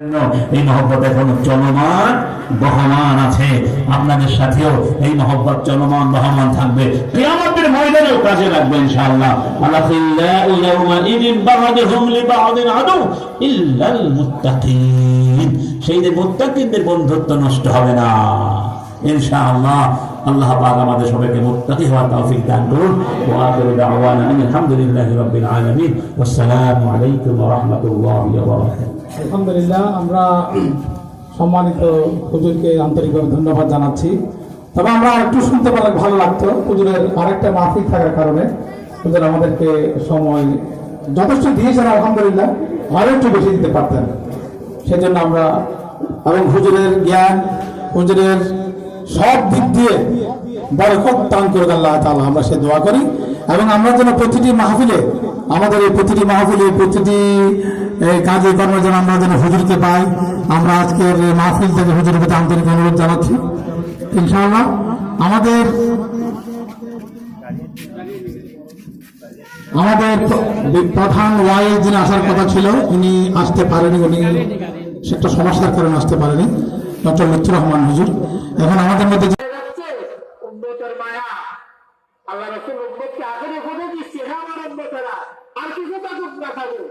এই মহব্বত এখন চলমান, বহমান আছে। আপনাদের সাথেও এই মহব্বত চলমান, বহমান থাকবে। কিয়ামতের ময়দানেও কাজে লাগবে ইনশাআল্লাহ। আলাখিল্লাহু ইয়াওমাইদিন বা'দুহুম লিবা'দিন আদু ইল্লাল মুত্তাকিন। সেই যে মুত্তাকিনদের বন্ধুত্ব নষ্ট হবে না। ইনশাআল্লাহ আল্লাহ পাক আমাদের সবাইকে মুত্তাকি হওয়ার তৌফিক দান করুন। ওয়া আখিরু দাওয়ানা আলহামদুলিল্লাহি রাব্বিল আলামিন। ওয়াসসালামু আলাইকুম ওয়া রাহমাতুল্লাহি ওয়া বারাকাতুহু। আলহামদুলিল্লাহ, আমরা সম্মানিত হুজুরকে আন্তরিকভাবে ধন্যবাদ জানাচ্ছি। তবে আমরা একটু শুনতে পারলে ভালো লাগতো, হুজুরের আরেকটা মাফিক থাকার কারণে। হুজুর আমাদেরকে সময় যথেষ্ট দিয়েছেন, আলহামদুলিল্লাহ। আরও একটু বেশি দিতে পারতেন। সেজন্য আমরা, এবং হুজুরের জ্ঞান, হুজুরের সব দিক দিয়ে বরকত দান করুক আল্লাহ তাআলা। আমরা সে দোয়া করি। এবং আমরা যেন প্রতিটি মাহফিলে, আমাদের এই প্রতিটি মাহফিলে, প্রতিটি এই কাজে কর্মে যেন আমরা যেন হুজুরকে পাই, আমরা আজকের মাহফিল থেকে হুজুরের প্রতি আন্তরিক অনুরোধ জানাচ্ছি। ইনশাআল্লাহ, আমাদের আমাদের প্রধান ওয়াইজ যিনি আসার কথা ছিল, উনি আসতে পারেনি, উনি সে একটা সমস্যার কারণে আসতে পারেনি। ডক্টর লুৎফুর রহমান হুজুর, এখন আমাদের মধ্যে আল্লাহ রসুল দিচ্ছে হ্যাঁ আর কিছু না থাকুক।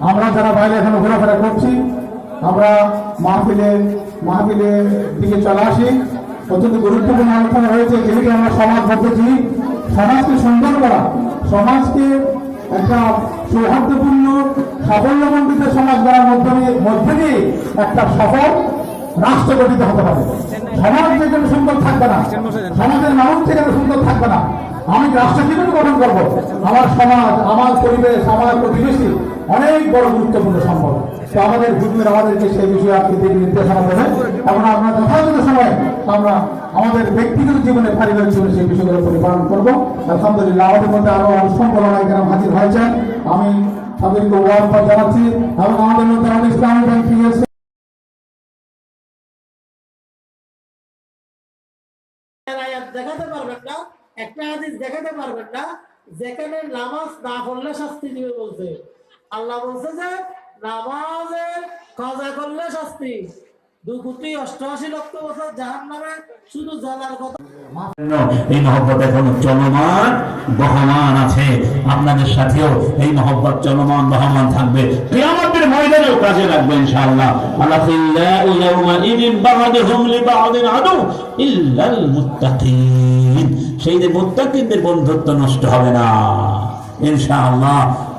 আমরা যারা বাইরে এখন ঘোরাফেরা করছি, আমরা মাহফিলে মাহফিলের দিকে চলে আসি। অত্যন্ত গুরুত্বপূর্ণ আলোচনা হয়েছে, যেহেতু আমরা সমাজ বলতেছি সমাজকে সুন্দর করা, সমাজকে একটা সৌহার্দ্যপূর্ণ, সাফল্যমণ্ডিত সমাজ গড়ার মধ্যে দিয়ে- মধ্যে দিয়ে একটা সফল রাষ্ট্র গঠিত হতে পারে। সমাজ যেখানে সুন্দর থাকবে না, সমাজের মানুষ যেখানে সুন্দর থাকবে না, আমি রাষ্ট্র কীভাবে গঠন করব। আমার সমাজ, আমার পরিবেশ, আমার প্রতিবেশী অনেক বড় গুরুত্বপূর্ণ সম্পদ। তো আমাদের হুজুর আমাদেরকে সেই বিষয়ে আকৃতির নির্দেশনা দেবে এবং আমরা যথাযথ সময় আমরা আমাদের ব্যক্তিগত জীবনে পারিবারিক জীবনে সেই বিষয়গুলো পরিপালন করব। আলহামদুলিল্লাহ, আমাদের মধ্যে আরও অসংখ্য নায়িকারা হাজির হয়েছেন আমি তাদেরকে ওয়ার্ড জানাচ্ছি। এবং আমাদের মধ্যে আমাদের ইসলামী ব্যাংক দেখাতে একটা হাদিস দেখাতে পারবেন না, যেখানে নামাজ না পড়লে শাস্তি দিবে বলছে। আল্লাহ বলছে যে নামাজে কাজা করলে শাস্তি। সেই যে মুত্তাকিনদের বন্ধুত্ব নষ্ট হবে না। ইনশাআল্লাহ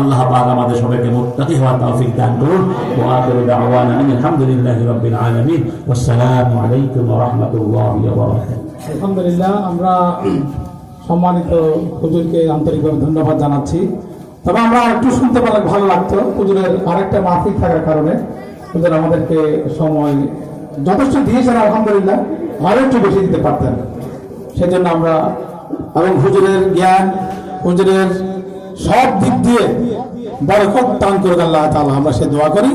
আল্লাহ পাক আমাদের সবাইকে মুত্তাকি হওয়ার তৌফিক দান করুন। ওয়া আখিরু দাওয়ানা আলহামদুলিল্লাহি রাব্বিল আলামিন। ওয়াসসালামু আলাইকুম ওয়া রাহমাতুল্লাহি ওয়া বারাকাতুহু। আলহামদুলিল্লাহ, আমরা সম্মানিত হুজুরকে আন্তরিকভাবে ধন্যবাদ জানাচ্ছি। তবে আমরা একটু শুনতে পারলে ভালো লাগতো। হুজুরের আরেকটা মাহফিল থাকার কারণে হুজুর আমাদেরকে সময় যথেষ্ট দিয়েছেন, আলহামদুলিল্লাহ। আরও একটু বেশি দিতে পারতেন। সেজন্য আমরা এবং হুজুরের জ্ঞান, হুজুরের সব দিক দিয়ে বরকত দান করুক আল্লাহ তাআলা, আমরা সে দোয়া করি।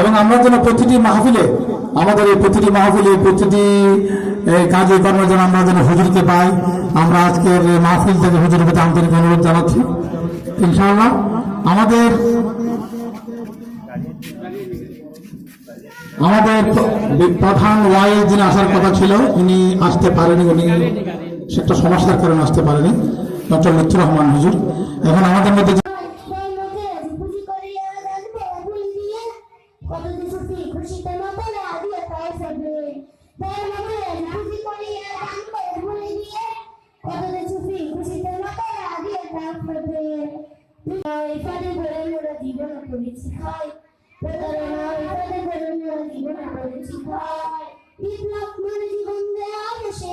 এবং আমরা যেন প্রতিটি মাহফিলে, আমাদের এই প্রতিটি মাহফিলে প্রতিটি কাজে কর্মে যেন আমরা যেন হুজুরকে পাই। আমরা আজকের মাহফিল থেকে হুজুরের প্রতি আন্তরিক অনুরোধ জানাচ্ছি। ইনশাআল্লাহ, আমাদের আমাদের প্রধান ওয়াইজ যিনি আসার কথা ছিল উনি আসতে পারেনি, উনি সে একটা সমস্যার কারণে আসতে পারেনি। ডক্টর লুৎফুর রহমান হুজুর। যখন আমাদের মধ্যে জীবন করেছি হয় প্রতারণা জীবন বিপ্লব মানে জীবন দেওয়া সে